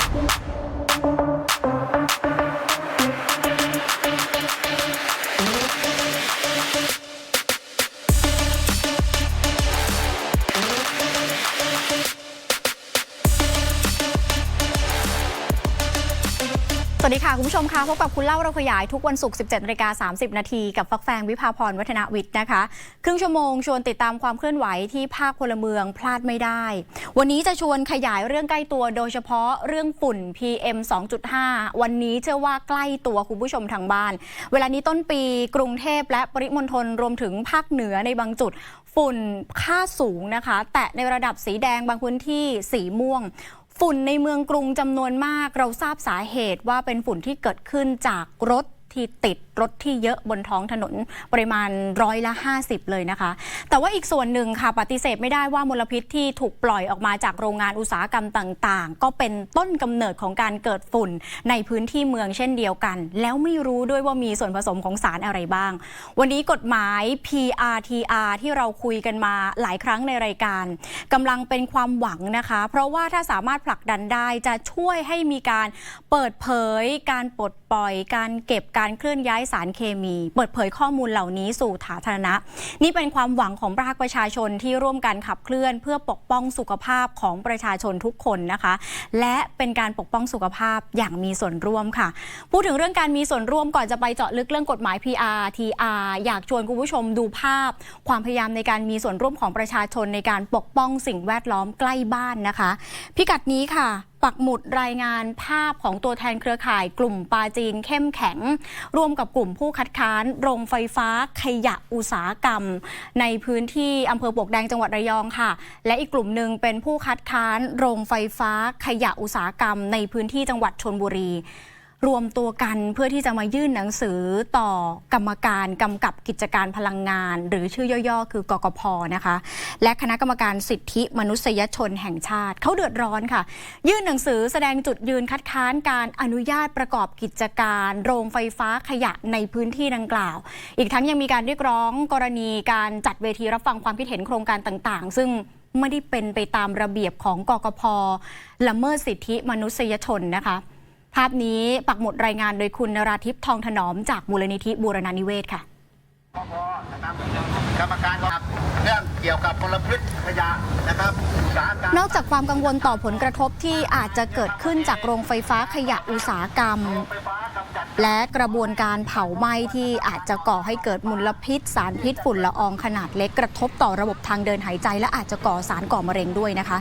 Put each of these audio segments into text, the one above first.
Thank you. วัสดีค่ะ คุณผู้ชมค่ะพบกับคุณเล่าเราขยายทุกวันศุกร์ 17นาฬิกา30 นาทีกับฟักแฟงวิภาพรวัฒนวิทย์นะคะ ครึ่งชั่วโมงชวนติดตามความเคลื่อนไหวที่ภาคพลเมืองพลาดไม่ได้ วันนี้จะชวนขยายเรื่องใกล้ตัวโดยเฉพาะเรื่องฝุ่น PM 2.5 วันนี้เชื่อว่าใกล้ตัวคุณผู้ชมทางบ้าน เวลานี้ต้นปีกรุงเทพและปริมณฑลรวมถึงภาคเหนือในบางจุดฝุ่นค่าสูงนะคะ แตะในระดับสีแดงบางพื้นที่สีม่วง ฝุ่นในเมืองกรุงจำนวนมาก เราทราบสาเหตุว่าเป็นฝุ่นที่เกิดขึ้นจากรถ ที่ติดรถที่เยอะบนท้องถนนปริมาณร้อยละ 50 เลยนะคะ แต่ว่าอีกส่วนหนึ่งค่ะปฏิเสธไม่ได้ว่ามลพิษที่ถูกปล่อยออกมาจากโรงงานอุตสาหกรรมต่างๆ ก็เป็นต้นกำเนิดของการเกิดฝุ่นในพื้นที่เมืองเช่นเดียวกัน แล้วไม่รู้ด้วยว่ามีส่วนผสมของสารอะไรบ้าง วันนี้กฎหมาย PRTR ที่เราคุยกันมาหลายครั้งในรายการกำลังเป็นความหวังนะคะ เพราะว่าถ้าสามารถผลักดันได้จะช่วยให้มีการเปิดเผยการปลด ปล่อย การเก็บการเคลื่อนย้ายสารเคมี เปิดเผยข้อมูลเหล่านี้สู่สาธารณะ นี่เป็นความหวังของภาคประชาชนที่ร่วมกันขับเคลื่อน เพื่อปกป้องสุขภาพของประชาชนทุกคนนะคะ และเป็นการปกป้องสุขภาพอย่างมีส่วนร่วมค่ะ พูดถึงเรื่องการมีส่วนร่วมก่อนจะไปเจาะลึกเรื่องกฎหมาย PR TR อยากชวนคุณผู้ชมดูภาพ ความพยายามในการมีส่วนร่วมของประชาชนในการปกป้องสิ่งแวดล้อมใกล้บ้านนะคะ พิกัดนี้ค่ะ ปักหมุดรายงานภาพของตัวแทนเครือข่ายกลุ่มปาจีนเข้มแข็ง ร่วมกับกลุ่มผู้คัดค้าน โรงไฟฟ้าขยะอุตสาหกรรม ในพื้นที่อำเภอปวกแดงจังหวัดระยองค่ะ และอีกกลุ่มหนึ่งเป็นผู้คัดค้าน โรงไฟฟ้าขยะอุตสาหกรรม ในพื้นที่จังหวัดชนบุรี รวมตัวกันเพื่อที่จะมายื่นหนังสือต่อกรรมการกำกับกิจการพลังงาน หรือชื่อย่อๆ คือกกพนะคะ และคณะกรรมการสิทธิมนุษยชนแห่งชาติเขาเดือดร้อนค่ะ ยื่นหนังสือแสดงจุดยืนคัดค้านการอนุญาตประกอบกิจการ โรงไฟฟ้าขยะในพื้นที่ดังกล่าว อีกทั้งยังมีการเรียกร้องกรณีการจัดเวทีรับฟังความคิดเห็นโครงการต่างๆ ซึ่งไม่ได้เป็นไปตามระเบียบของกกพละเมิดสิทธิมนุษยชนนะคะ ภาพนี้ปักหมุดรายงานโดยคุณนราทิพย์ทองถนอมจากมูลนิธิบูรณานิเวศค่ะพอนะครับกรรมการครับเรื่องเกี่ยวกับมลพิษขยะนะครับอุตสาหกรรมนอกจากความกังวลต่อผลกระทบที่อาจจะเกิดขึ้นจากโรงไฟฟ้าขยะอุตสาหกรรมไฟฟ้ากำจัดและกระบวนการเผาไหม้ที่อาจจะก่อให้เกิดมลพิษ สารพิษฝุ่นละอองขนาดเล็กกระทบต่อระบบทางเดินหายใจ และอาจจะก่อสารก่อมะเร็งด้วยนะคะ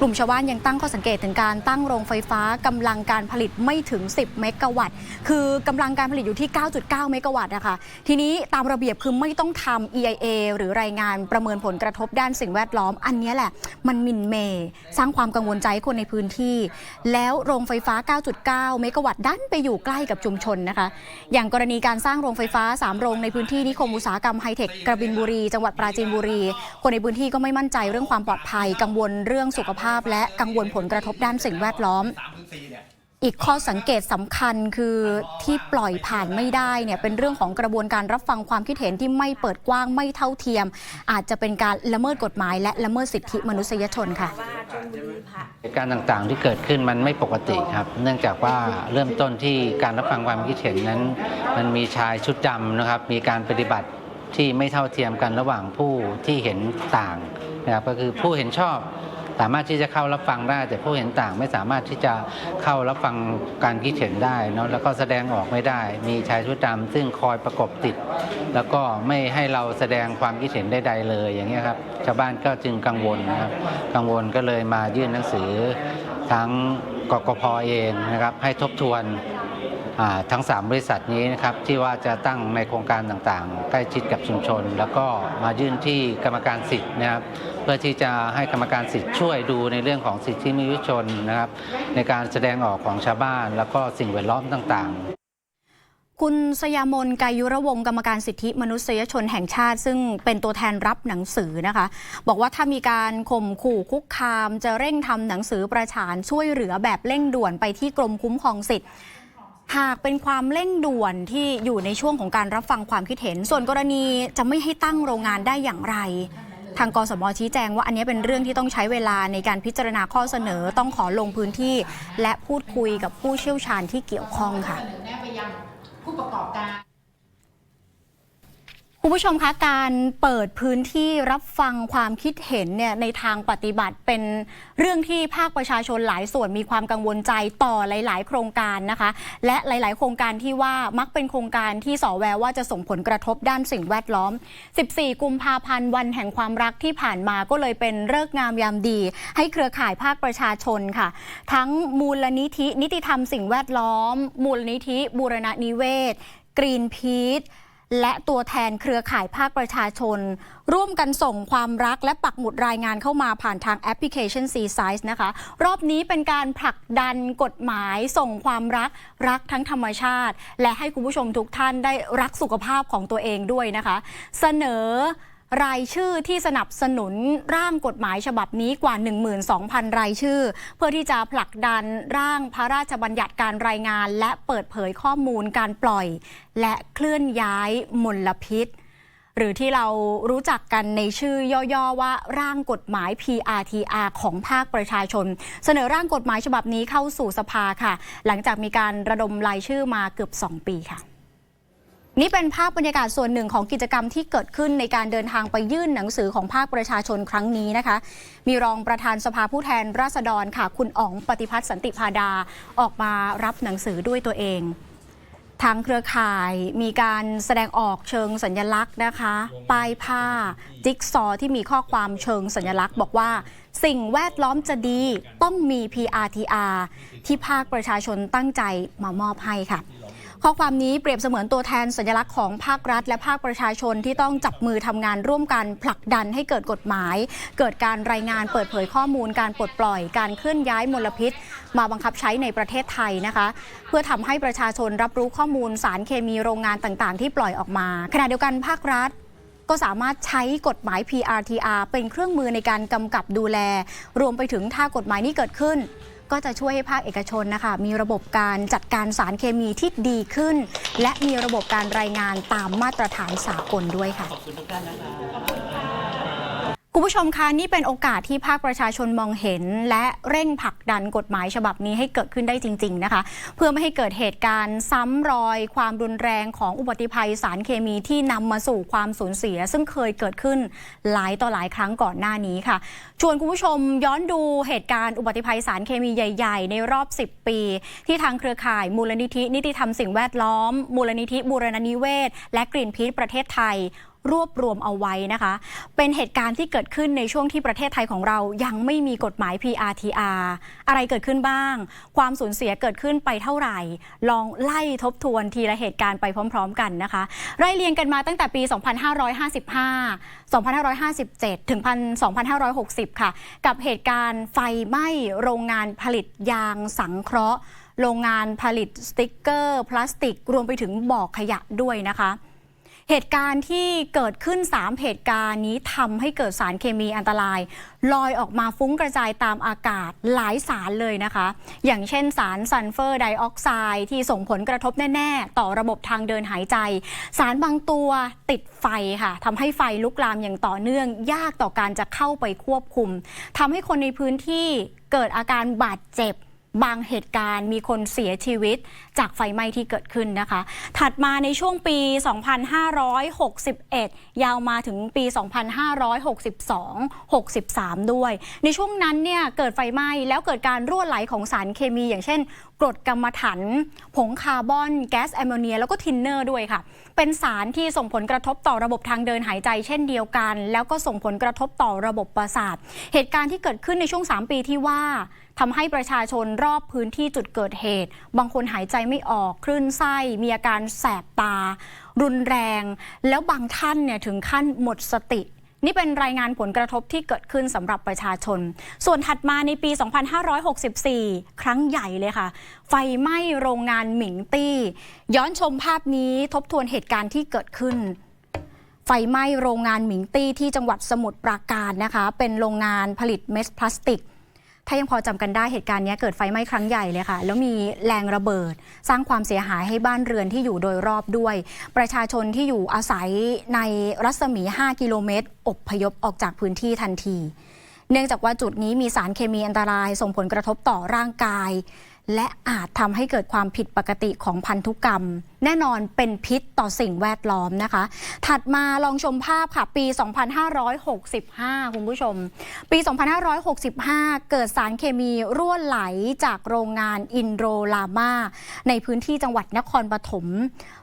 กลุ่มชาวบ้านยังตั้งข้อสังเกตถึงการตั้งโรงไฟฟ้ากำลังการผลิตไม่ถึง 10 เมกะวัตต์ คือกำลังการผลิตอยู่ที่ 9.9 เมกะวัตต์นะคะ ทีนี้ตามระเบียบคือไม่ต้องทำ EIA หรือรายงานประเมินผลกระทบด้านสิ่งแวดล้อม อันนี้แหละ มันมินเมย์สร้างความกังวลใจใคนในพื้นที่ แล้วโรงไฟฟ้า 9.9 เมกะวัตต์ดันไปอยู่ใกล้กับชุมชนนะคะ อย่างกรณีการสร้างโรงไฟฟ้า 3 โรงในพื้นที่นิคมอุตสาหกรรมไฮเทคกระบินบุรี จังหวัดปราจีนบุรี คนในพื้นที่ก็ไม่มั่นใจเรื่องความปลอดภัย กังวลเรื่องสุขภาพและกังวลผลกระทบด้านสิ่งแวดล้อม อีกข้อสังเกตสำคัญคือที่ปล่อยผ่านไม่ได้เนี่ยเป็นเรื่องของกระบวนการรับฟังความคิดเห็นที่ไม่เปิดกว้างไม่เท่าเทียม อาจจะเป็นการละเมิดกฎหมาย และละเมิดสิทธิมนุษยชนค่ะเหตุการณ์ต่างๆที่เกิดขึ้นมันไม่ปกติครับ เนื่องจากว่าเริ่มต้นที่การรับฟังความคิดเห็นนั้น มันมีชายชุดดำนะครับ มีการปฏิบัติที่ไม่เท่าเทียมกันระหว่างผู้ที่เห็นต่างนะครับก็คือผู้เห็นชอบ สามารถที่จะเข้ารับฟังได้ แต่ผู้เห็นต่างไม่สามารถที่จะเข้ารับฟังการคิดเห็นได้เนอะแล้วก็แสดงออกไม่ได้ มีชายชุดดำซึ่งคอยประกบติด แล้วก็ไม่ให้เราแสดงความคิดเห็นใดๆเลย อย่างนี้ยครับชาวบ้านก็จึงกังวลนะครับกังวลก็เลยมายื่นหนังสือทั้งกกพเองนะครับให้ทบทวน ทั้ง 3 บริษัทนี้นะครับที่ว่าจะตั้งในโครงการต่างๆ ใกล้ชิดกับชุมชน แล้วก็มายื่นที่กรรมการสิทธิ์นะครับเพื่อที่จะให้กรรมการสิทธิ์ช่วยดูในเรื่องของสิทธิมนุษยชนนะครับในการแสดงออกของชาวบ้าน แล้วก็สิ่งแวดล้อมต่างๆคุณสยามนกายุระวงกรรมการสิทธิมนุษยชนแห่งชาติ ซึ่งเป็นตัวแทนรับหนังสือนะคะ บอกว่าถ้ามีการข่มขู่คุกคาม จะเร่งทำหนังสือประชานช่วยเหลือแบบเร่งด่วนไปที่กรมคุ้มครองสิทธิ์ หากเป็นความเร่งด่วนที่อยู่ในช่วงของการรับฟังความคิดเห็น ส่วนกรณีจะไม่ให้ตั้งโรงงานได้อย่างไร ทางกสมชี้แจงว่าอันนี้เป็นเรื่องที่ต้องใช้เวลาในการพิจารณาข้อเสนอต้องขอลงพื้นที่ และพูดคุยกับผู้เชี่ยวชาญที่เกี่ยวข้องค่ะ คุณผู้ชมคะการเปิดพื้นที่รับฟังความคิดเห็นเนี่ยในทางปฏิบัติเป็นเรื่องที่ภาคประชาชนหลายส่วนมีความกังวลใจต่อหลาย ๆ โครงการนะคะ และหลาย ๆ โครงการที่ว่ามักเป็นโครงการที่สอแววว่าจะส่งผลกระทบด้านสิ่งแวดล้อม 14 กุมภาพันธ์วันแห่งความรักที่ผ่านมาก็เลยเป็นเลิกงามยามดี ให้เครือข่ายภาคประชาชนค่ะ ทั้งมูลนิธินิติธรรมสิ่งแวดล้อม มูลนิธิบูรณนิเวศกรีนพีท และตัวแทนเครือข่ายภาคประชาชน ร่วมกันส่งความรักและปักหมุดรายงานเข้ามาผ่านทางแอปพลิเคชัน C Size นะคะ รอบนี้เป็นการผลักดันกฎหมายส่งความรักรักทั้งธรรมชาติ และให้คุณผู้ชมทุกท่านได้รักสุขภาพของตัวเองด้วยนะคะ เสนอ รายชื่อที่สนับสนุนร่างกฎหมายฉบับนี้กว่า 12,000 รายชื่อ เพื่อที่จะผลักดันร่างพระราชบัญญัติการรายงาน และเปิดเผยข้อมูลการปล่อย และเคลื่อนย้ายมลพิษ หรือที่เรารู้จักกันในชื่อย่อๆว่าร่างกฎหมาย PRTR ของภาคประชาชน เสนอร่างกฎหมายฉบับนี้เข้าสู่สภาค่ะ หลังจากมีการระดมรายชื่อมาเกือบ 2 ปีค่ะ นี่เป็นภาพบรรยากาศส่วนหนึ่งของกิจกรรมที่เกิดขึ้นในการเดินทางไปยื่นหนังสือของภาคประชาชนครั้งนี้นะคะ มีรองประธานสภาผู้แทนราษฎรค่ะ คุณอ๋องปฏิพัฒน์สันติพาดาออกมารับหนังสือด้วยตัวเอง ทางเครือข่ายมีการแสดงออกเชิงสัญลักษณ์นะคะ ป้ายผ้า จิ๊กซอว์ที่มีข้อความเชิงสัญลักษณ์บอกว่าสิ่งแวดล้อมจะดีต้องมี PRTR ที่ภาคประชาชนตั้งใจมามอบให้ค่ะ ข้อความนี้เปรียบเสมือนตัวแทนสัญลักษณ์ของภาครัฐ และภาคประชาชนที่ต้องจับมือทำงานร่วมกันผลักดันให้เกิดกฎหมาย เกิดการรายงานเปิดเผยข้อมูลการปลดปล่อยการเคลื่อนย้ายมลพิษ มาบังคับใช้ในประเทศไทยนะคะ เพื่อทำให้ประชาชนรับรู้ข้อมูลสารเคมีโรงงานต่างๆ ที่ปล่อยออกมา ขณะเดียวกันภาครัฐก็สามารถใช้กฎหมาย PRTR เป็นเครื่องมือในการกำกับดูแล รวมไปถึงถ้ากฎหมายนี้เกิดขึ้น ก็จะช่วยให้ภาคเอกชนนะคะ มีระบบการจัดการสารเคมีที่ดีขึ้น และมีระบบการรายงานตามมาตรฐานสากลด้วยค่ะคุณ คุณผู้ชมคะนี่เป็นโอกาสที่ภาคประชาชนมองเห็น และเร่งผลักดันกฎหมายฉบับนี้ให้เกิดขึ้นได้จริง ๆ นะคะ เพื่อไม่ให้เกิดเหตุการณ์ซ้ำรอยความรุนแรงของอุบัติภัยสารเคมีที่นำมาสู่ความสูญเสีย ซึ่งเคยเกิดขึ้นหลายต่อหลายครั้งก่อนหน้านี้ค่ะ ชวนคุณผู้ชมย้อนดูเหตุการณ์อุบัติภัยสารเคมีใหญ่ ๆ ในรอบ 10 ปี ที่ทางเครือข่ายมูลนิธินิติธรรมสิ่งแวดล้อม มูลนิธิบูรณนิเวศ และกรีนพีทประเทศไทย รวบรวมเอาไว้นะคะ เป็นเหตุการณ์ที่เกิดขึ้นในช่วงที่ประเทศไทยของเรายังไม่มีกฎหมาย PRTR อะไรเกิดขึ้นบ้าง ความสูญเสียเกิดขึ้นไปเท่าไหร่ ลองไล่ทบทวนทีละเหตุการณ์ไปพร้อม ๆ กันนะคะ ไล่เรียงกันมาตั้งแต่ปี 2555 2557 ถึง 2560 ค่ะ กับเหตุการณ์ไฟไหม้โรงงานผลิตยางสังเคราะห์โรงงานผลิตสติกเกอร์ พลาสติก รวมไปถึงบ่อขยะด้วยนะคะ เหตุการณ์ที่เกิดขึ้น 3 เหตุการณ์นี้ทำให้เกิดสารเคมีอันตราย ลอยออกมาฟุ้งกระจายตามอากาศหลายสารเลยนะคะ อย่างเช่นสารซัลเฟอร์ไดออกไซด์ที่ส่งผลกระทบแน่ ๆ ต่อระบบทางเดินหายใจ สารบางตัวติดไฟค่ะทำให้ไฟลุกลามอย่างต่อเนื่อง ยากต่อการจะเข้าไปควบคุมทำให้คนในพื้นที่เกิดอาการบาดเจ็บ บางเหตุการณ์มีคนเสียชีวิตจากไฟไหม้ที่เกิดขึ้นนะคะ ถัดมาในช่วงปี 2561 ยาวมาถึงปี 2562 63 ด้วย ในช่วงนั้นเนี่ยเกิดไฟไหม้แล้วเกิดการรั่วไหลของสารเคมี อย่างเช่นกรดกัมมันถัน ผงคาร์บอน แก๊สแอมโมเนีย แล้วก็ทินเนอร์ด้วยค่ะ เป็นสารที่ส่งผลกระทบต่อระบบทางเดินหายใจเช่นเดียวกัน แล้วก็ส่งผลกระทบต่อระบบประสาท เหตุการณ์ที่เกิดขึ้นในช่วง 3 ปีที่ว่า ทำให้ประชาชนรอบพื้นที่จุดเกิดเหตุ บางคนหายใจไม่ออก คลื่นไส้ มีอาการแสบตา รุนแรง แล้วบางท่านเนี่ยถึงขั้นหมดสติ นี่เป็นรายงานผลกระทบที่เกิดขึ้นสำหรับประชาชน ส่วนถัดมาในปี 2564 ครั้งใหญ่เลยค่ะ ไฟไหม้โรงงานหมิงตี้ ย้อนชมภาพนี้ทบทวนเหตุการณ์ที่เกิดขึ้นไฟไหม้โรงงานหมิงตี้ที่จังหวัดสมุทรปราการนะคะ เป็นโรงงานผลิตเม็ดพลาสติก ถ้ายังพอจำกันได้เหตุการณ์นี้เกิดไฟไหม้ครั้งใหญ่เลยค่ะ แล้วมีแรงระเบิด สร้างความเสียหายให้บ้านเรือนที่อยู่โดยรอบด้วย ประชาชนที่อยู่อาศัยในรัศมี 5 กิโลเมตรอบพยพออกจากพื้นที่ทันที เนื่องจากว่าจุดนี้มีสารเคมีอันตราย ส่งผลกระทบต่อร่างกาย และอาจทำให้เกิดความผิดปกติของพันธุกรรม แน่นอนเป็นพิษต่อสิ่งแวดล้อมนะคะ ถัดมาลองชมภาพค่ะ ปี 2565 คุณผู้ชม ปี 2565 เกิดสารเคมีรั่วไหลจากโรงงานอินโดรลามาในพื้นที่จังหวัดนครปฐม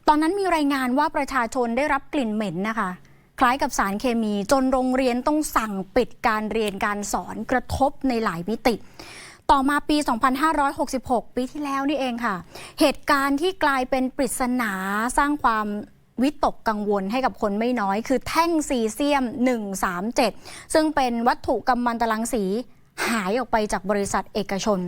ตอนนั้นมีรายงานว่าประชาชนได้รับกลิ่นเหม็นนะคะคล้ายกับสารเคมีจนโรงเรียนต้องสั่งปิดการเรียนการสอนกระทบในหลายมิติ ต่อมาปี 2566 ปีที่แล้วนี่เองค่ะ เหตุการณ์ที่กลายเป็นปริศนาสร้างความวิตกกังวลให้กับคนไม่น้อย คือแท่งซีเซียม 137 ซึ่งเป็นวัตถุกำมันตรังสีหายออกไปจากบริษัทเอกชน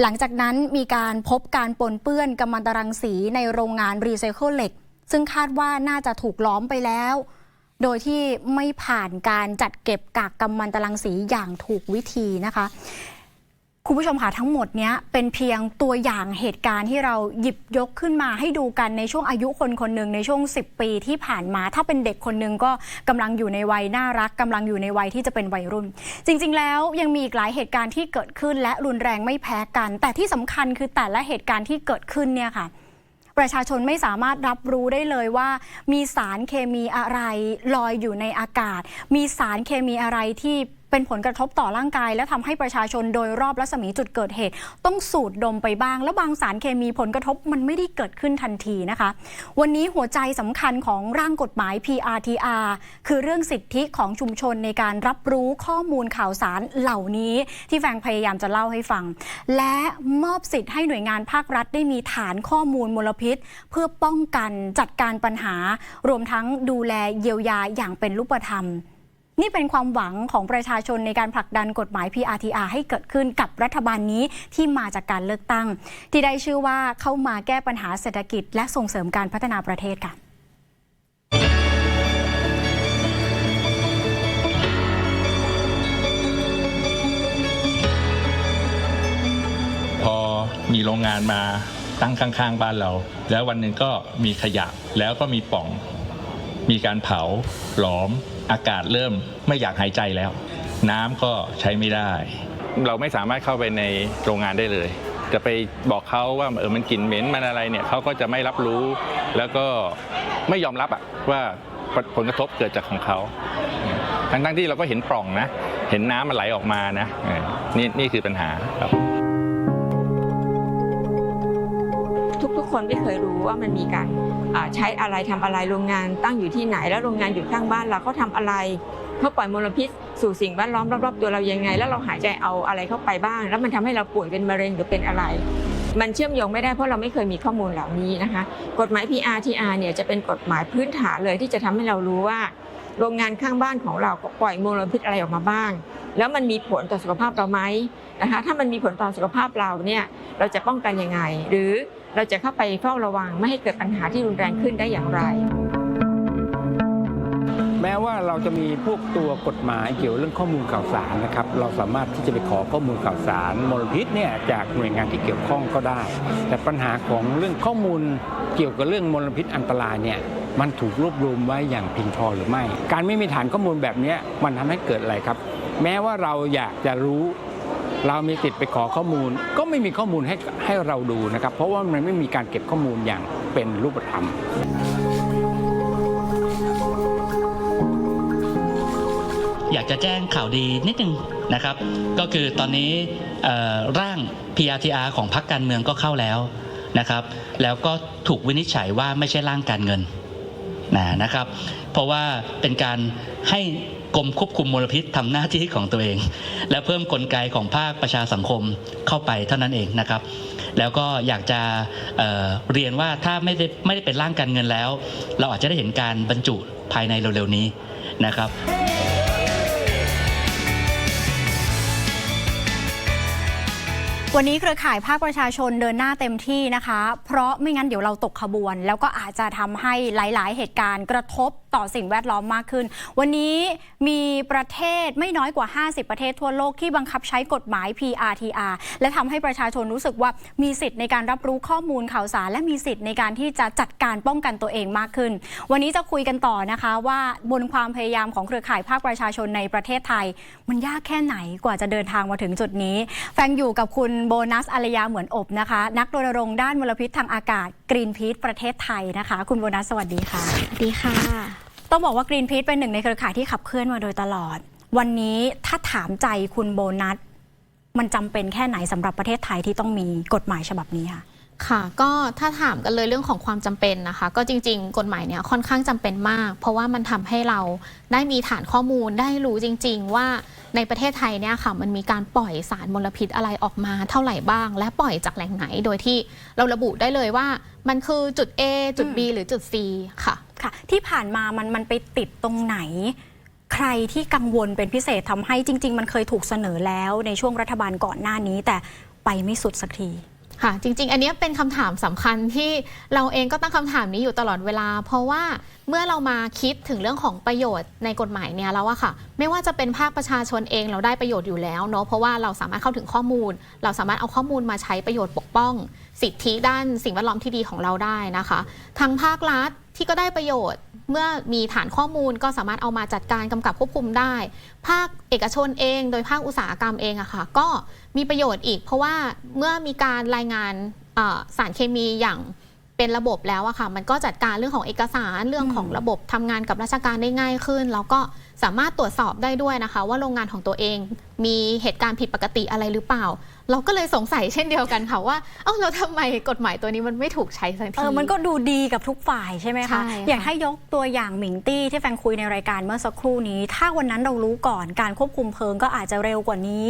หลังจากนั้นมีการพบการปนเปื้อนกัมมันตรังสีในโรงงานรีไซเคิลเหล็ก ซึ่งคาดว่าน่าจะถูกล้อมไปแล้ว โดยที่ไม่ผ่านการจัดเก็บกากกัมมันตรังสีอย่างถูกวิธีนะคะ คุณผู้ชมค่ะทั้งหมดนี้เป็นเพียงตัวอย่างเหตุการณ์ที่เราหยิบยกขึ้นมาให้ดูกันในช่วงอายุคนคนหนึ่งในช่วง 10 ปีที่ผ่านมา ถ้าเป็นเด็กคนหนึ่งก็กำลังอยู่ในวัยน่ารักกำลังอยู่ในวัยที่จะเป็นวัยรุ่น จริง ๆ แล้วยังมีอีกหลายเหตุการณ์ที่เกิดขึ้นและรุนแรงไม่แพ้กัน แต่ที่สำคัญคือแต่ละเหตุการณ์ที่เกิดขึ้นเนี่ยค่ะประชาชนไม่สามารถรับรู้ได้เลยว่า มีสารเคมีอะไรลอยอยู่ในอากาศ มีสารเคมีอะไรที่ เป็นผลกระทบต่อร่างกาย และทำให้ประชาชนโดยรอบรัศมีจุดเกิดเหตุ ต้องสูดดมไปบ้าง แล้วบางสารเคมีผลกระทบมันไม่ได้เกิดขึ้นทันทีนะคะ วันนี้หัวใจสำคัญของร่างกฎหมาย PRTR คือเรื่องสิทธิของชุมชนในการรับรู้ข้อมูลข่าวสารเหล่านี้ ที่แฟงพยายามจะเล่าให้ฟัง และมอบสิทธิ์ให้หน่วยงานภาครัฐได้มีฐานข้อมูลมลพิษ เพื่อป้องกันจัดการปัญหา รวมทั้งดูแลเยียวยาอย่างเป็นรูปธรรม นี่เป็นความหวังของประชาชนในการผลักดันกฎหมาย PRTR ให้เกิดขึ้นกับรัฐบาลนี้ที่มาจากการเลือกตั้ง ที่ได้ชื่อว่าเข้ามาแก้ปัญหาเศรษฐกิจ และส่งเสริมการพัฒนาประเทศค่ะพอมีโรงงานมาตั้งข้างๆบ้านเรา แล้ววันหนึ่งก็มีขยะแล้วก็มีป่อง มีการเผาหลอม อากาศเริ่มไม่อยากหายใจแล้ว น้ำก็ใช้ไม่ได้ เราไม่สามารถเข้าไปในโรงงานได้เลย จะไปบอกเขาว่าเออมันกลิ่นเหม็นมันอะไรเนี่ยเขาก็จะไม่รับรู้ แล้วก็ไม่ยอมรับอะว่าผลกระทบเกิดจากของเขาทั้งๆที่เราก็เห็นปล่องนะ เห็นน้ำมันไหลออกมานะเออนี่นี่คือปัญหาครับ ทุกๆคนไม่เคยรู้ว่ามันมีการอ่า ใช้อะไรทำอะไรโรงงานตั้งอยู่ที่ไหน แล้วโรงงานอยู่ข้างบ้านเราเขาทำอะไรเขาปล่อยมลพิษสู่สิ่งแวดล้อมรอบๆตัวเรายังไง แล้วเราหายใจเอาอะไรเข้าไปบ้าง แล้วมันทำให้เราป่วยเป็นมะเร็งหรือเป็นอะไร มันเชื่อมโยงไม่ได้เพราะเราไม่เคยมีข้อมูลเหล่านี้นะคะ กฎหมาย PRTR เนี่ยจะเป็นกฎหมายพื้นฐานเลยที่จะทำให้เรารู้ว่า โรงงานข้างบ้านของเราปล่อยมลพิษอะไรออกมาบ้าง แล้วมันมีผลต่อสุขภาพเราไหมนะคะถ้ามันมีผลต่อสุขภาพเราเนี่ยเราจะป้องกันยังไง หรือเราจะเข้าไปเฝ้าระวังไม่ให้เกิดปัญหาที่รุนแรงขึ้นได้อย่างไร แม้ว่าเราจะมีพวกตัวกฎหมายเกี่ยวเรื่องข้อมูลข่าวสารนะครับ เราสามารถที่จะไปขอข้อมูลข่าวสารมลพิษเนี่ยจากหน่วยงานที่เกี่ยวข้องก็ได้ แต่ปัญหาของเรื่องข้อมูลเกี่ยวกับเรื่องมลพิษอันตรายเนี่ย มันถูกรวบรวมไว้อย่างเพียงพอหรือไม่ การไม่มีฐานข้อมูลแบบนี้มันทำให้เกิดอะไรครับ แม้ว่าเราอยากจะรู้ เรามีติดไปขอข้อมูล ก็ไม่มีข้อมูลให้ให้เราดูนะครับ เพราะว่ามันไม่มีการเก็บข้อมูลอย่างเป็นรูปธรรมอยากจะแจ้งข่าวดีนิดนึงนะครับ ก็คือตอนนี้ร่าง PRTR ของพรรคการเมืองก็เข้าแล้วนะครับ แล้วก็ถูกวินิจฉัยว่าไม่ใช่ร่างการเงิน นะนะครับ เพราะว่าเป็นการให้กรมควบคุมมลพิษทำหน้าที่ของตัวเอง และเพิ่มกลไกของภาคประชาสังคมเข้าไปเท่านั้นเองนะครับ แล้วก็อยากจะเเรียนว่าถ้าไม่ได้ไม่ได้เป็นร่างการเงินแล้ว เราอาจจะได้เห็นการบรรจุภายในเร็วๆนี้นะครับ วันนี้เครือข่ายภาคประชาชนเดินหน้าเต็มที่นะคะ เพราะไม่งั้นเดี๋ยวเราตกขบวน แล้วก็อาจจะทำให้หลาย ๆ เหตุการณ์กระทบต่อสิ่งแวดล้อมมากขึ้น วันนี้มีประเทศไม่น้อยกว่า 50 ประเทศทั่วโลกที่บังคับใช้กฎหมาย PRTR และทำให้ประชาชนรู้สึกว่ามีสิทธิ์ในการรับรู้ข้อมูลข่าวสาร และมีสิทธิ์ในการที่จะจัดการป้องกันตัวเองมากขึ้น วันนี้จะคุยกันต่อนะคะว่าบนความพยายามของเครือข่ายภาคประชาชนในประเทศไทย มันยากแค่ไหนกว่าจะเดินทางมาถึงจุดนี้ แฟงอยู่กับคุณโบนัสอารยาเหมือนอบนะคะ นักรณรงค์ด้านมลพิษทางอากาศกรีนพี e ประเทศไทยนะคะ คุณโบนัสสวัสดีค่ะ สวัสดีค่ะ ต้องบอกว่ากรีนพี e เป็นหนึ่งในเครือข่ายที่ขับเคลื่อนมาโดยตลอด วันนี้ถ้าถามใจคุณโบนัส มันจำเป็นแค่ไหนสำหรับประเทศไทยที่ต้องมีกฎหมายฉบับนี้ค่ะ ค่ะก็ถ้าถามกันเลยเรื่องของความจำเป็นนะคะ ก็จริง ๆ กฎหมายเนี้ยค่อนข้างจำเป็นมาก เพราะว่ามันทำให้เราได้มีฐานข้อมูลได้รู้จริง ๆ ว่าในประเทศไทยเนี่ยค่ะมันมีการปล่อยสารมลพิษอะไรออกมาเท่าไหร่บ้าง และปล่อยจากแหล่งไหนโดยที่เราระบุได้เลยว่า มันคือจุด A จุด B หรือจุด C ค่ะค่ะ ที่ผ่านมามันมันไปติดตรงไหนใครที่กังวลเป็นพิเศษทำให้จริง ๆ มันเคยถูกเสนอแล้วในช่วงรัฐบาลก่อนหน้านี้ แต่ไปไม่สุดสักที ค่ะ จริง ๆ อันนี้เป็นคำถามสำคัญที่เราเองก็ตั้งคำถามนี้อยู่ตลอดเวลา เพราะว่าเมื่อเรามาคิดถึงเรื่องของประโยชน์ในกฎหมายเนี่ยแล้วอะค่ะ ไม่ว่าจะเป็นภาคประชาชนเองเราได้ประโยชน์อยู่แล้วเนาะเพราะว่าเราสามารถเข้าถึงข้อมูล เราสามารถเอาข้อมูลมาใช้ประโยชน์ปกป้อง สิทธิด้านสิ่งแวดล้อมที่ดีของเราได้นะคะ ทางภาครัฐที่ก็ได้ประโยชน์ เมื่อมีฐานข้อมูลก็สามารถเอามาจัดการกำกับควบคุมได้ ภาคเอกชนเอง โดยภาคอุตสาหกรรมเองอะค่ะ ก็มีประโยชน์อีก เพราะว่าเมื่อมีการรายงานสารเคมีอย่างเป็นระบบแล้วอะค่ะ มันก็จัดการเรื่องของเอกสารเรื่องของระบบทำงานกับราชการได้ง่ายขึ้น แล้วก็สามารถตรวจสอบได้ด้วยนะคะ ว่าโรงงานของตัวเองมีเหตุการณ์ผิดปกติอะไรหรือเปล่า เราก็เลยสงสัยเช่นเดียวกันค่ะว่า เอ้าแล้วทำไมกฎหมายตัวนี้มันไม่ถูกใช้สักที เออมันก็ดูดีกับทุกฝ่ายใช่ไหมใช่คะ ค่ะอย่างให้ยกตัวอย่างหมิงตี้ที่แฟนคุยในรายการเมื่อสักครู่นี้ ถ้าวันนั้นเรารู้ก่อนการควบคุมเพลิงก็อาจจะเร็วกว่านี้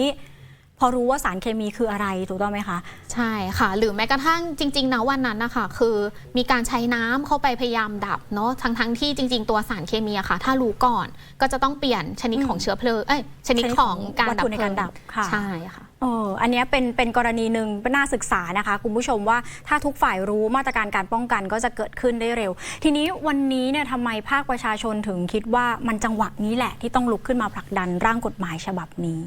พอรู้ว่าสารเคมีคืออะไรถูกต้องไหมคะ ใช่ค่ะ หรือแม้กระทั่งจริงๆนะวันนั้นนะคะคือมีการใช้น้ำเข้าไปพยายามดับเนาะทั้งทั้งๆที่จริง ๆ ตัวสารเคมีอะค่ะ ถ้ารู้ก่อนก็จะต้องเปลี่ยนชนิดอืมของเชื้อเพลิงเอ้ยชนิดของการวัตดับถุในการเพลิงดับค่ะใช่ค่ะเอออันเนี้ยเป็นเป็นกรณีหนึ่งน่าศึกษานะคะคุณผู้ชมว่าถ้าทุกฝ่ายรู้มาตรการการป้องกันก็จะเกิดขึ้นได้เร็ว ทีนี้วันนี้เนี่ยทำไมภาคประชาชนถึงคิดว่ามันจังหวะนี้แหละที่ต้องลุกขึ้นมาผลักดันร่างกฎหมายฉบับนี้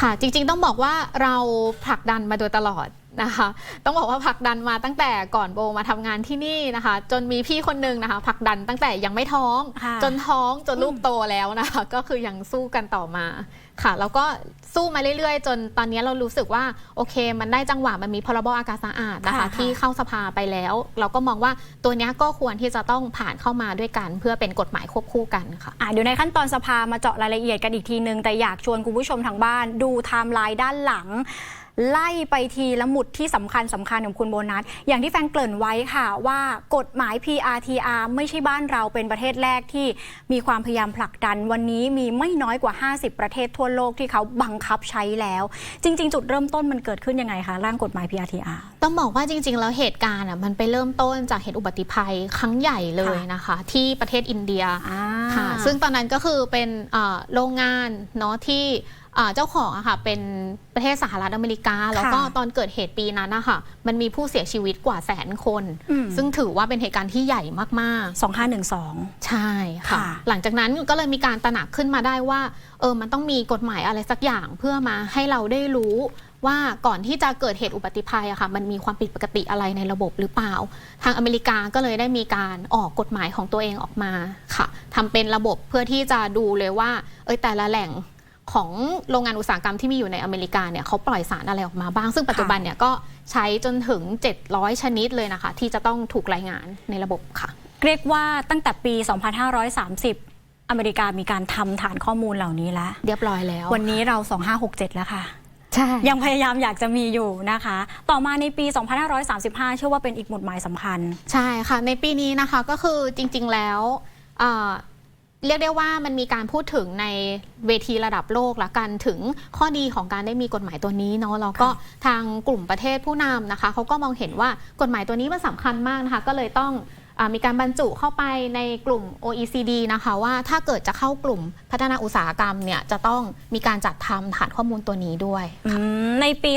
ค่ะจริงๆต้องบอกว่าเราผลักดันมาโดยตลอด นะคะ ต้องบอกว่าผลักดันมาตั้งแต่ก่อนโบมาทำงานที่นี่นะคะ จนมีพี่คนนึงนะคะผลักดันตั้งแต่ยังไม่ท้องค่ะจนท้องจนลูกโตแล้วนะคะ ก็คือยังสู้กันต่อมาค่ะแล้วก็สู้มาเรื่อยๆ จนตอนนี้เรารู้สึกว่าโอเค มันได้จังหวะมันมีพรบอากาศสะอาดนะคะค่ะที่เข้าสภาไปแล้ว เราก็มองว่าตัวเนี้ยก็ควรที่จะต้องผ่านเข้ามาด้วยกัน เพื่อเป็นกฎหมายควบคู่กันค่ะอะเดี๋ยวในขั้นตอนสภามาเจาะรายละเอียดกันอีกทีนึง แต่อยากชวนคุณผู้ชมทางบ้านดูไทม์ไลน์ด้านหลัง ไล่ไปทีละหมุดที่สำคัญสำคัญของคุณโบนัส อย่างที่แฟนเกริ่นไว้ค่ะว่ากฎหมาย PRTR ไม่ใช่บ้านเราเป็นประเทศแรกที่มีความพยายามผลักดัน วันนี้มีไม่น้อยกว่า 50 ประเทศทั่วโลกที่เขาบังคับใช้แล้ว จริง ๆ จุดเริ่มต้นมันเกิดขึ้นยังไงคะร่างกฎหมาย PRTR ต้องบอกว่าจริง ๆ แล้วเหตุการณ์อะมันไปเริ่มต้นจากเหตุอุบัติภัยครั้งใหญ่เลยนะคะ ที่ประเทศอินเดียอ่าค่ะซึ่งตอนนั้นก็คือเป็นเอ่อโรงงานเนาะที่ เอ่อเจ้าของอะค่ะเป็นประเทศสหรัฐอเมริกา แล้วก็ตอนเกิดเหตุปีนั้นนะคะมันมีผู้เสียชีวิตกว่าแสนคนอืมซึ่งถือว่าเป็นเหตุการณ์ที่ใหญ่มากๆ 2512 ใช่ค่ะค่ะ หลังจากนั้นก็เลยมีการตระหนักขึ้นมาได้ว่าเออมันต้องมีกฎหมายอะไรสักอย่างเพื่อมาให้เราได้รู้ว่าก่อนที่จะเกิดเหตุอุบัติภัยอะค่ะมันมีความผิดปกติอะไรในระบบหรือเปล่า ทางอเมริกาก็เลยได้มีการออกกฎหมายของตัวเองออกมาค่ะทำเป็นระบบเพื่อที่จะดูเลยว่า เอยแต่ละแหล่ง ของโรงงานอุตสาหกรรมที่มีอยู่ในอเมริกาเนี่ยเขาปล่อยสารอะไรออกมาบ้าง ซึ่งปัจจุบันเนี่ยก็ใช้จนถึง 700 ชนิดเลยนะคะ ที่จะต้องถูกรายงานในระบบค่ะ เรียกว่าตั้งแต่ปี 2530 อเมริกามีการทำฐานข้อมูลเหล่านี้แล้วเรียบร้อยแล้ว วันนี้เรา 2567 แล้วค่ะใช่ยังพยายามอยากจะมีอยู่นะคะ ต่อมาในปี 2535 เชื่อว่าเป็นอีกหมุดหมายสำคัญ ใช่ค่ะ ในปีนี้นะคะก็คือจริงๆแล้ว เรียกได้ว่ามันมีการพูดถึงในเวทีระดับโลกละกันถึงข้อดีของการได้มีกฎหมายตัวนี้เนาะแล้วก็ทางกลุ่มประเทศผู้นำนะคะเขาก็มองเห็นว่ากฎหมายตัวนี้มันสำคัญมากนะคะ ก็เลยต้อง มีการบรรจุเข้าไปในกลุ่ม OECD นะคะว่าถ้าเกิดจะเข้ากลุ่มพัฒนาอุตสาหกรรมเนี่ยจะต้องมีการจัดทำฐานข้อมูลตัวนี้ด้วยอืมในปี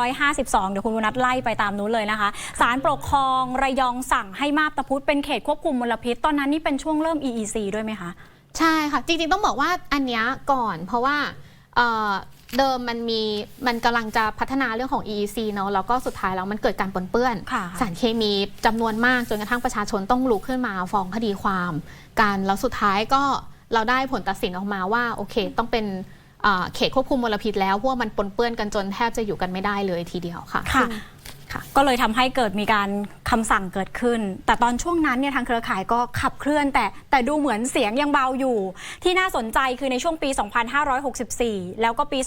2552 เดี๋ยวคุณวนัทไล่ไปตามนู้นเลยนะคะศาลปกครองระยองสั่งให้มาบตาพุธเป็นเขตควบคุมมลพิษ ตอนนั้นนี่เป็นช่วงเริ่ม EEC ด้วยไหมคะ ใช่ค่ะ จริงๆต้องบอกว่าอันเนี้ยก่อนเพราะว่า เอ่อเดิมมันมีมันกำลังจะพัฒนาเรื่องของ EEC เนาะแล้วก็สุดท้ายแล้วมันเกิดการปนเปื้อนค่ะสารเคมีจำนวนมากจนกระทั่งประชาชนต้องลุกขึ้นมาฟ้องคดีความกันแล้วสุดท้ายก็เราได้ผลตัดสินออกมาว่าโอเคต้องเป็นเอ่อเขตควบคุมมลพิษแล้วเพราะว่ามันปนเปื้อนกันจนแทบจะอยู่กันไม่ได้เลยทีเดียวค่ะค่ะซึ่งค่ะ ก็เลยทำให้เกิดมีการคำสั่งเกิดขึ้น แต่ตอนช่วงนั้นเนี่ยทางเครือข่ายก็ขับเคลื่อน แต่แต่ดูเหมือนเสียงยังเบาอยู่ ที่น่าสนใจคือในช่วงปี 2564 แล้วก็ปี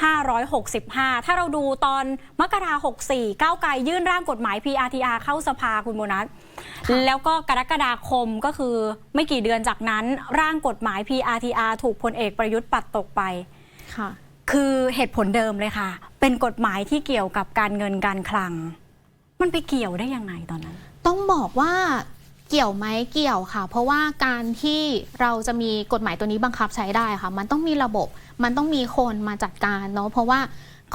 2565 ถ้าเราดูตอนมกรา64 ก้าวไกลยื่นร่างกฎหมาย PRTR เข้าสภาคุณโบนัสแล้วก็กรกฎาคมก็คือไม่กี่เดือนจากนั้นร่างกฎหมาย PRTR ถูกพลเอกประยุทธ์ปัดตกไปค่ะคือเหตุผลเดิมเลยค่ะ เป็นกฎหมายที่เกี่ยวกับการเงินการคลัง มันไปเกี่ยวได้ยังไงตอนนั้น ต้องบอกว่าเกี่ยวไหมเกี่ยวค่ะ เพราะว่าการที่เราจะมีกฎหมายตัวนี้บังคับใช้ได้ค่ะ มันต้องมีระบบ มันต้องมีคนมาจัดการเนาะเพราะว่า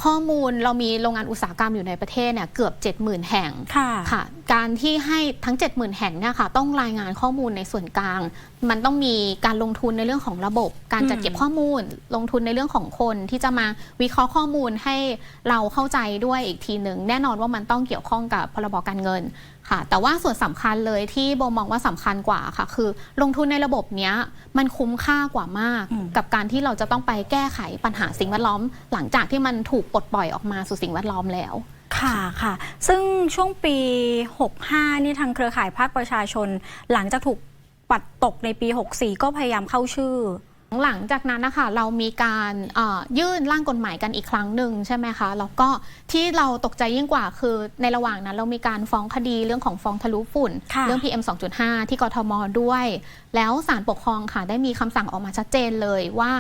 ข้อมูลเรามีโรงงานอุตสาหกรรมอยู่ในประเทศเนี่ยเกือบ 70,000 แห่งค่ะค่ะ การที่ให้ทั้ง 70,000 แห่งเนี่ยค่ะต้องรายงานข้อมูลในส่วนกลาง มันต้องมีการลงทุนในเรื่องของระบบ การจัดเก็บข้อมูล ลงทุนในเรื่องของคนที่จะมาวิเคราะห์ข้อมูลให้เราเข้าใจด้วยอีกทีหนึ่งแน่นอนว่ามันต้องเกี่ยวข้องกับพรบการเงินค่ะ แต่ว่าส่วนสำคัญเลยที่โบมองว่าสำคัญกว่าค่ะ คือลงทุนในระบบเนี้ยมันคุ้มค่ากว่ามากอืม กับการที่เราจะต้องไปแก้ไขปัญหาสิ่งแวดล้อม หลังจากที่มันถูกปลดปล่อยออกมาสู่สิ่งแวดล้อมแล้วค่ะค่ะ ซึ่งช่วงปี 65 นี่ทางเครือข่ายภาคประชาชน หลังจากถูกปัดตกในปี 64 ก็พยายามเข้าชื่อ หลังจากนั้นนะคะเรามีการเอ่อยื่นร่างกฎหมายกันอีกครั้งหนึ่งใช่ไหมคะแล้วก็ที่เราตกใจยิ่งกว่าคือในระหว่างนั้นเรามีการฟ้องคดีเรื่องของฟ้องทะลุฝุ่นค่ะเรื่อง PM 2.5 ที่กทมด้วย แล้วศาลปกครองค่ะได้มีคำสั่งออกมาชัดเจนเลยว่า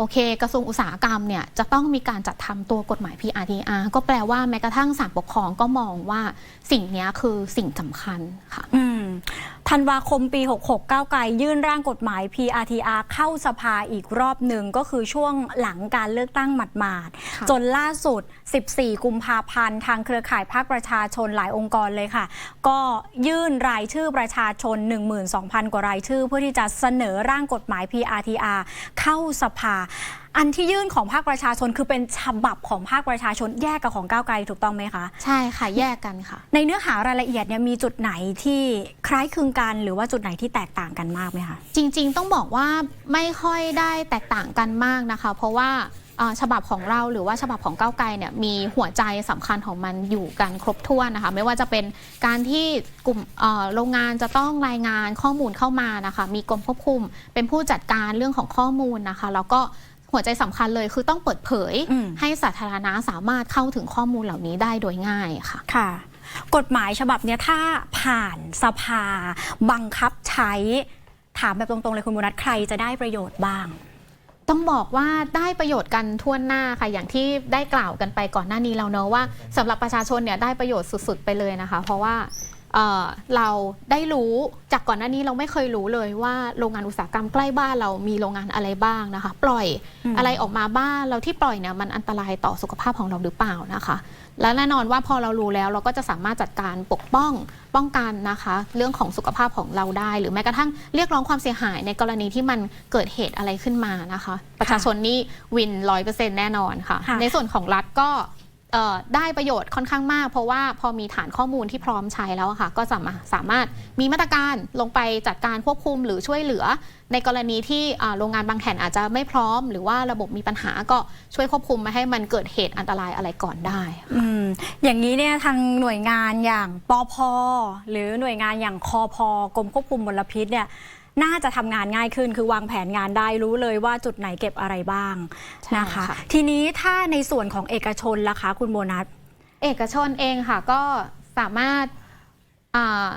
โอเค กระทรวงอุตสาหกรรมเนี่ยจะต้องมีการจัดทำตัวกฎหมาย PRTR ก็แปลว่าแม้กระทั่งศาลปกครองก็มองว่าสิ่งเนี้ยคือสิ่งสำคัญค่ะอืมธันวาคมปี 66 ก้าวไกลยื่นร่างกฎหมาย PRTR เข้าสภาอีกรอบหนึ่งก็คือช่วงหลังการเลือกตั้งหมาดค่ะๆจนล่าสุด 14 กุมภาพันธ์ ทางเครือข่ายภาคประชาชนหลายองค์กรเลยค่ะ ก็ยื่นรายชื่อประชาชน 12,000 กว่ารายชื่อ เพื่อที่จะเสนอร่างกฎหมาย PRTR เข้าสภาอันที่ยื่นของภาคประชาชนคือเป็นฉบับของภาคประชาชนแยกกับของก้าวไกลถูกต้องไหมคะ ใช่ค่ะแยกกันค่ะ ในเนื้อหารายละเอียดเนี่ยมีจุดไหนที่คล้ายคลึงกันหรือว่าจุดไหนที่แตกต่างกันมากไหมคะ จริง ๆ ต้องบอกว่าไม่ค่อยได้แตกต่างกันมากนะคะ เพราะว่าอ่า ฉบับของเราหรือว่าฉบับของก้าวไกลเนี่ยมีหัวใจสำคัญของมันอยู่กันครบถ้วนนะคะ ไม่ว่าจะเป็นการที่กลุ่มเอ่อโรงงานจะต้องรายงานข้อมูลเข้ามานะคะ มีกรมควบคุม เป็นผู้จัดการเรื่องของข้อมูลนะคะ แล้วก็หัวใจสำคัญเลยคือต้องเปิดเผยอืมให้สาธารณะสามารถเข้าถึงข้อมูลเหล่านี้ได้โดยง่ายค่ะค่ะ กฎหมายฉบับเนี้ยถ้าผ่านสภา บังคับใช้ถามแบบตรงๆเลยคุณบุนัทใครจะได้ประโยชน์บ้าง ต้องบอกว่าได้ประโยชน์กันทั่วหน้าค่ะ อย่างที่ได้กล่าวกันไปก่อนหน้านี้เราเนอะว่าสำหรับประชาชนเนี่ยได้ประโยชน์สุด ๆ ไปเลยนะคะ เพราะว่า เอ่อเราได้รู้จากก่อนหน้านี้เราไม่เคยรู้เลยว่าโรงงานอุตสาหกรรมใกล้บ้านเรามีโรงงานอะไรบ้างนะคะ ปล่อยอืมอะไรออกมาบ้างเราที่ปล่อยเนี่ยมันอันตรายต่อสุขภาพของเราหรือเปล่านะคะ และแน่นอนว่าพอเรารู้แล้วเราก็จะสามารถจัดการปกป้องป้องกันนะคะ เรื่องของสุขภาพของเราได้ หรือแม้กระทั่งเรียกร้องความเสียหายในกรณีที่มันเกิดเหตุอะไรขึ้นมานะคะ ประชาชนนี่วินร้อยเปอร์เซ็นต์แน่นอนค่ะค่ะในส่วนของรัฐก็เอ่อ ได้ประโยชน์ค่อนข้างมาก เพราะว่าพอมีฐานข้อมูลที่พร้อมใช้แล้วค่ะ ก็สามารถสามารถมีมาตรการลงไปจัดการควบคุมหรือช่วยเหลือ ในกรณีที่โรงงานบางแห่งอาจจะไม่พร้อม หรือว่าระบบมีปัญหาก็ช่วยควบคุมไม่ให้มันเกิดเหตุอันตรายอะไรก่อนได้อืมอย่างนี้เนี่ยทางหน่วยงานอย่างปอพหรือหน่วยงานอย่างคอพกรมควบคุมมลพิษเนี่ย น่าจะทำงานง่ายขึ้น คือวางแผนงานได้รู้เลยว่าจุดไหนเก็บอะไรบ้างใช่นะคะค่ะทีนี้ถ้าในส่วนของเอกชนล่ะคะ คุณโบนัส เอกชนเองค่ะก็สามารถอ่า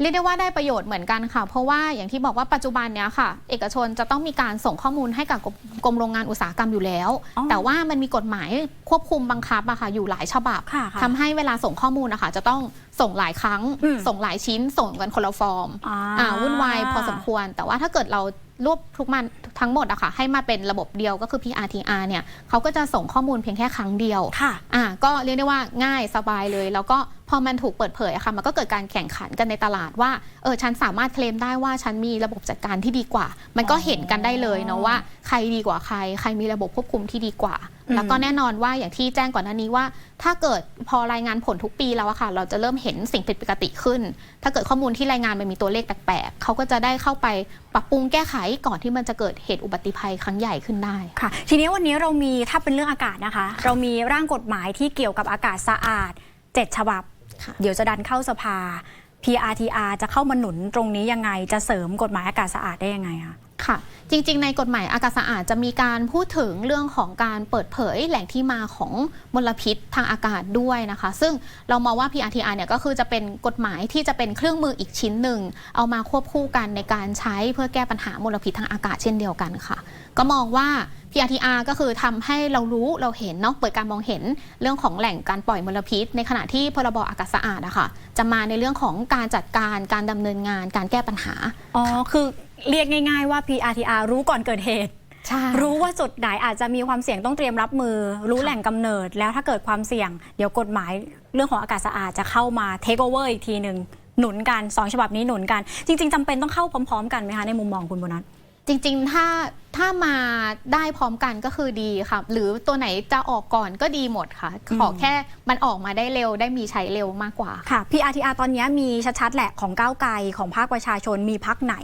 เรียกได้ว่าได้ประโยชน์เหมือนกันค่ะ เพราะว่าอย่างที่บอกว่าปัจจุบันเนี้ยค่ะ เอกชนจะต้องมีการส่งข้อมูลให้กับกรมกรมโรงงานอุตสาหกรรมอยู่แล้วอ๋อแต่ว่ามันมีกฎหมายควบคุมบังคับอะค่ะอยู่หลายฉบับค่ะค่ะทำให้เวลาส่งข้อมูลนะคะจะต้องส่งหลายครั้งอืมส่งหลายชิ้น ส่งกันคนละฟอร์มอ่าอ่าวุ่นวายพอสมควร แต่ว่าถ้าเกิดเรารวบทุกมัน ทั้งหมดอะค่ะให้มาเป็นระบบเดียวก็คือ PRTR เนี่ยเขาก็จะส่งข้อมูลเพียงแค่ครั้งเดียวค่ะอ่าก็เรียกได้ว่าง่ายสบายเลย แล้วก็พอมันถูกเปิดเผยอะค่ะมันก็เกิดการแข่งขันกันในตลาดว่าเออฉันสามารถเคลมได้ว่าฉันมีระบบจัดการที่ดีกว่า มันก็เห็นกันได้เลยเนาะว่าใครดีกว่าใคร ใครมีระบบควบคุมที่ดีกว่าอืม แล้วก็แน่นอนว่าอย่างที่แจ้งก่อนหน้านี้ว่า ถ้าเกิดพอรายงานผลทุกปีแล้วอะค่ะ เราจะเริ่มเห็นสิ่งผิดปกติขึ้น ถ้าเกิดข้อมูลที่รายงานมันมีตัวเลขแปลกๆเขาก็จะได้เข้าไปปรับปรุงแก้ไขก่อนที่มันจะเกิดเหตุอุบัติภัยครั้งใหญ่ขึ้นได้ค่ะ ทีนี้วันนี้เรามีถ้าเป็นเรื่องอากาศนะคะ เรามีร่างกฎหมายที่เกี่ยวกับอากาศสะอาด 7 ฉบับค่ะเดี๋ยวจะดันเข้าสภา PRTR จะเข้ามาหนุนตรงนี้ยังไงจะเสริมกฎหมายอากาศสะอาดได้ยังไงคะ ค่ะ จริง ๆ ในกฎหมายอากาศสะอาดจะมีการพูดถึงเรื่องของการเปิดเผยแหล่งที่มาของมลพิษทางอากาศด้วยนะคะ ซึ่งเรามองว่า PRTR เนี่ยก็คือจะเป็นกฎหมายที่จะเป็นเครื่องมืออีกชิ้นหนึ่ง เอามาควบคู่กันในการใช้เพื่อแก้ปัญหามลพิษทางอากาศเช่นเดียวกันค่ะ ก็มองว่า PRTR ก็คือทำให้เรารู้เราเห็นเนาะเปิดการมองเห็นเรื่องของแหล่งการปล่อยมลพิษ ในขณะที่พรบอากาศสะอาดอะค่ะจะมาในเรื่องของการจัดการการดำเนินงานการแก้ปัญหาอ๋อคือ เรียกง่าย ๆ ว่า PRTR รู้ก่อนเกิดเหตุ ใช่ รู้ว่าจุดไหนอาจจะมีความเสี่ยงต้องเตรียมรับมือ รู้ค่ะแหล่งกำเนิด แล้วถ้าเกิดความเสี่ยง เดี๋ยวกฎหมายเรื่องของอากาศสะอาดจะเข้ามาเทคโอเวอร์อีกทีหนึ่งหนุนกันสองฉบับนี้หนุนกัน จริง ๆจำเป็นต้องเข้าพร้อม ๆ กันไหมคะในมุมมองคุณโบนัส จริงๆ ถ้าถ้ามาได้พร้อมกันก็คือดีค่ะ หรือตัวไหนจะออกก่อนก็ดีหมดค่ะอืมขอแค่มันออกมาได้เร็วได้มีใช้เร็วมากกว่า ค่ะ PRTR ตอนนี้มีชัดๆ แหละของก้าวไกลของภาคประชาชนมีพักไหน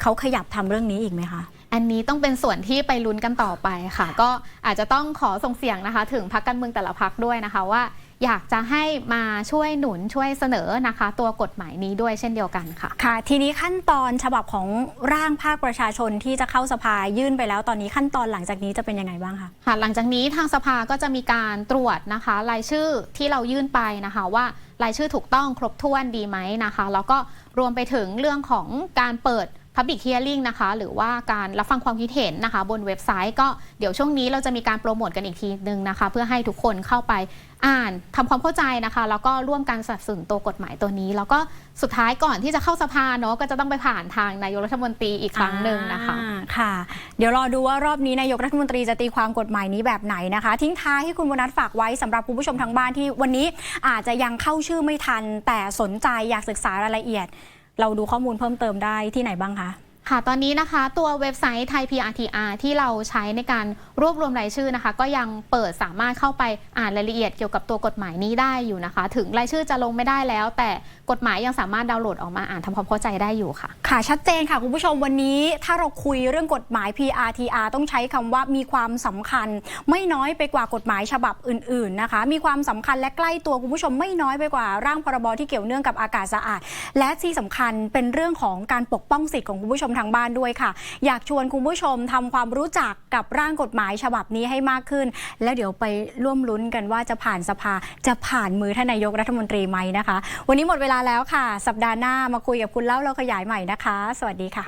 เขาขยับทำเรื่องนี้อีกไหมคะอันนี้ต้องเป็นส่วนที่ไปลุ้นกันต่อไปค่ะ ก็อาจจะต้องขอส่งเสียงนะคะ ถึงพักการเมืองแต่ละพักด้วยนะคะว่า อยากจะให้มาช่วยหนุนช่วยเสนอนะคะ ตัวกฎหมายนี้ด้วยเช่นเดียวกันค่ะ ค่ะ ทีนี้ขั้นตอนฉบับของร่างภาคประชาชนที่จะเข้าสภายื่นไปแล้วตอนนี้ขั้นตอนหลังจากนี้จะเป็นยังไงบ้างคะค่ะ หลังจากนี้ทางสภาก็จะมีการตรวจนะคะ รายชื่อที่เรายื่นไปนะคะว่ารายชื่อถูกต้องครบถ้วนดีไหมนะคะ แล้วก็รวมไปถึงเรื่องของการเปิด Public Hearing นะคะ หรือว่าการรับฟังความคิดเห็นนะคะ บนเว็บไซต์ก็เดี๋ยวช่วงนี้เราจะมีการโปรโมทกันอีกทีนึงนะคะ เพื่อให้ทุกคนเข้าไป อ่านทำความเข้าใจนะคะ แล้วก็ร่วมกันสนับสนุนตัวกฎหมายตัวนี้ แล้วก็สุดท้ายก่อนที่จะเข้าสภาเนาะก็จะต้องไปผ่านทางนายกรัฐมนตรีอีกครั้งหนึ่งนะคะอ่าค่ะ เดี๋ยวรอดูว่ารอบนี้นายกรัฐมนตรีจะตีความกฎหมายนี้แบบไหนนะคะ ทิ้งท้ายให้คุณวนัทฝากไว้สำหรับคุณผู้ชมทางบ้านที่วันนี้อาจจะยังเข้าชื่อไม่ทัน แต่สนใจอยากศึกษารายละเอียด เราดูข้อมูลเพิ่มเติมได้ที่ไหนบ้างคะ ค่ะ ตอนนี้นะคะ ตัวเว็บไซต์ไทย PRTR ที่เราใช้ในการรวบรวมรายชื่อนะคะ ก็ยังเปิดสามารถเข้าไปอ่านรายละเอียดเกี่ยวกับตัวกฎหมายนี้ได้อยู่นะคะ ถึงรายชื่อจะลงไม่ได้แล้ว แต่กฎหมายยังสามารถดาวน์โหลดออกมาอ่านทำความเข้าใจได้อยู่ค่ะ ค่ะ ชัดเจนค่ะ คุณผู้ชมวันนี้ถ้าเราคุยเรื่องกฎหมาย PRTR ต้องใช้คำว่ามีความสำคัญ ไม่น้อยไปกว่ากฎหมายฉบับอื่น ๆนะคะ มีความสำคัญและใกล้ตัวคุณผู้ชมไม่น้อยไปกว่าร่างพรบที่เกี่ยวเนื่องกับอากาศสะอาด และที่สำคัญเป็นเรื่องของการปกป้องสิทธิ์ของคุณผู้ชมทางบ้านด้วยค่ะ อยากชวนคุณผู้ชมทำความรู้จักกับร่างกฎหมายฉบับนี้ให้มากขึ้น แล้วเดี๋ยวไปร่วมลุ้นกันว่าจะผ่านสภาจะผ่านมือท่านนายกรัฐมนตรีไหมนะคะ วันนี้หมดเวลาแล้วค่ะ สัปดาห์หน้ามาคุยกับคุณเล่าเราขยายใหม่นะคะ สวัสดีค่ะ